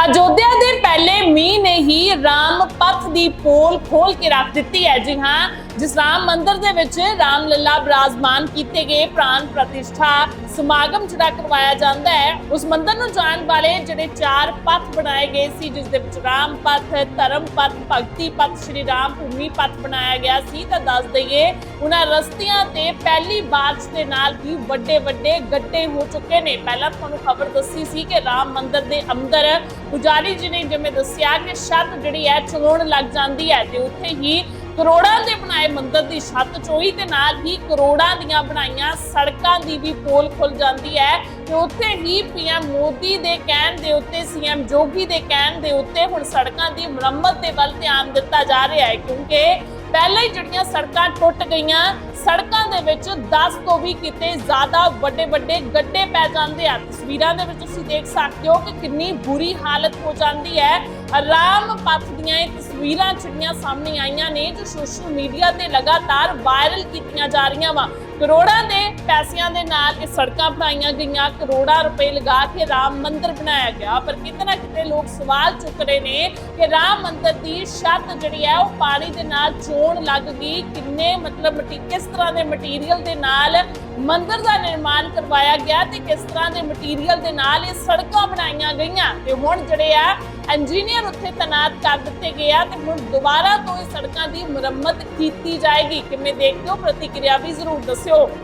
ਅਯੋਧਿਆ ਦੇ ਪਹਿਲੇ ਮੀਂਹ ਨੇ ਹੀ ਰਾਮ ਪਥ ਦੀ ਪੋਲ ਖੋਲ ਕੇ ਰੱਖ ਦਿੱਤੀ ਹੈ। ਜੀ ਹਾਂ ਜਿਸ ਰਾਮ ਮੰਦਿਰ ਦੇ ਵਿੱਚ ਰਾਮ ਲੱਲਾ ਬਿਰਾਜਮਾਨ ਕੀਤੇ ਗਏ ਪ੍ਰਾਨ ਪ੍ਰਤਿਸ਼ਠਾ ਸਮਾਗਮ ਜਿਹੜਾ ਕਰਵਾਇਆ ਜਾਂਦਾ ਹੈ, ਉਸ ਮੰਦਿਰ ਨੂੰ ਜਾਣ ਵਾਲੇ ਜਿਹੜੇ ਚਾਰ ਪੱਥ ਬਣਾਏ ਗਏ ਸੀ, ਜਿਸ ਦੇ ਵਿੱਚ ਰਾਮ ਪੱਥ, ਧਰਮ ਪੱਥ, ਭਗਤੀ ਪਥ, ਸ਼੍ਰੀ ਰਾਮ ਭੂਮੀ ਪੱਥ ਬਣਾਇਆ ਗਿਆ ਸੀ, ਤਾਂ ਦੱਸ ਦਈਏ ਉਹਨਾਂ ਰਸਤਿਆਂ ਤੇ ਪਹਿਲੀ ਬਾਰਿਸ਼ ਦੇ ਨਾਲ ਹੀ ਵੱਡੇ ਵੱਡੇ ਗੱਡੇ ਹੋ ਚੁੱਕੇ ਨੇ। ਪਹਿਲਾਂ ਤੁਹਾਨੂੰ ਖਬਰ ਦੱਸੀ ਸੀ ਕਿ ਰਾਮ ਮੰਦਿਰ ਦੇ ਅੰਦਰ ਪੁਜਾਰੀ ਜੀ ਨੇ ਜਿਵੇਂ ਦੱਸਿਆ ਕਿ ਛੱਤ ਜਿਹੜੀ ਹੈ ਚੋਣ ਲੱਗ ਜਾਂਦੀ ਹੈ ਤੇ ਉੱਥੇ ਹੀ ਕਰੋੜਾਂ ਦੇ ਬਣਾਏ ਮੰਦਰ ਦੀ ਛੱਤ ਚੋਈ ਤੇ ਨਾਲ ਹੀ ਕਰੋੜਾਂ ਦੀਆਂ ਬਣਾਈਆਂ ਸੜਕਾਂ ਦੀ ਵੀ ਪੋਲ ਖੁੱਲ ਜਾਂਦੀ ਹੈ ਤੇ ਉੱਥੇ ਹੀ ਪੀਐਮ ਮੋਦੀ ਦੇ ਕਹਿਣ ਦੇ ਉੱਤੇ, ਸੀਐਮ ਜੋਗੀ ਦੇ ਕਹਿਣ ਦੇ ਉੱਤੇ ਹੁਣ ਸੜਕਾਂ ਦੀ ਮੁਰੰਮਤ ਦੇ ਵੱਲ ਧਿਆਨ ਦਿੱਤਾ ਜਾ ਰਿਹਾ ਹੈ ਕਿਉਂਕਿ ਪਹਿਲਾਂ ਹੀ ਜਿਹੜੀਆਂ ਸੜਕਾਂ ਟੁੱਟ ਗਈਆਂ, ਸੜਕਾਂ ਵਿੱਚ 10 ਤੋਂ ਵੀ ਕਿਤੇ ਜ਼ਿਆਦਾ ਵੱਡੇ ਵੱਡੇ ਗੱਡੇ ਪੈ ਜਾਂਦੇ ਆ। ਤਸਵੀਰਾਂ ਦੇ ਵਿੱਚ ਤੁਸੀਂ ਦੇਖ ਸਕਦੇ ਹੋ ਕਿ ਕਿੰਨੀ ਬੁਰੀ ਹਾਲਤ ਹੋ ਜਾਂਦੀ ਹੈ। ਆਰਾਮ ਪੱਥ ਦੀਆਂ ਇਹ ਤਸਵੀਰਾਂ ਜਿਹੜੀਆਂ ਸਾਹਮਣੇ ਆਈਆਂ ਨੇ, ਜੋ ਸੋਸ਼ਲ ਮੀਡੀਆ ਤੇ ਲਗਾਤਾਰ ਵਾਇਰਲ ਕੀਤੀਆਂ ਜਾ ਰਹੀਆਂ ਵਾ। ਕਰੋੜਾਂ ਦੇ ਪੈਸਿਆਂ ਦੇ ਨਾਲ ਇਹ ਸੜਕਾਂ ਬਣਾਈਆਂ ਗਈਆਂ, ਕਰੋੜਾਂ ਰੁਪਏ ਲਗਾ ਕੇ ਰਾਮ ਮੰਦਿਰ ਬਣਾਇਆ ਗਿਆ। ਪਰ ਕਿਤੇ ਨਾ ਕਿਤੇ ਲੋਕ ਸਵਾਲ ਚੁੱਕ ਰਹੇ ਨੇ ਕਿ ਰਾਮ ਮੰਦਿਰ ਦੀ ਛੱਤ ਜਿਹੜੀ ਹੈ, ਉਹ ਪਾਣੀ ਦੇ ਨਾਲ ਚੋਣ ਲੱਗ ਗਈ। ਕਿੰਨੇ ਮਤਲਬ ਮਟੀ, ਕਿਸ ਤਰ੍ਹਾਂ ਦੇ ਮਟੀਰੀਅਲ ਦੇ ਨਾਲ ਮੰਦਿਰ ਦਾ ਨਿਰਮਾਣ ਕਰਵਾਇਆ ਗਿਆ ਤੇ ਕਿਸ ਤਰ੍ਹਾਂ ਦੇ ਮਟੀਰੀਅਲ ਦੇ ਨਾਲ ਇਹ ਸੜਕਾਂ ਬਣਾਈਆਂ ਗਈਆਂ? ਤੇ ਹੁਣ ਜਿਹੜੇ ਆ ਇੰਜੀਨੀਅਰ ਉੱਥੇ ਤੈਨਾਤ ਕਰ ਦਿੱਤੇ ਗਏ ਆ ਤੇ ਹੁਣ ਦੁਬਾਰਾ ਤੋਂ ਇਹ ਸੜਕਾਂ ਦੀ ਮੁਰੰਮਤ ਕੀਤੀ ਜਾਏਗੀ। ਕਿਵੇਂ ਦੇਖਦੇ ਹੋ? ਪ੍ਰਤੀਕਿਰਿਆ ਵੀ ਜ਼ਰੂਰ ਦੱਸਿਓ।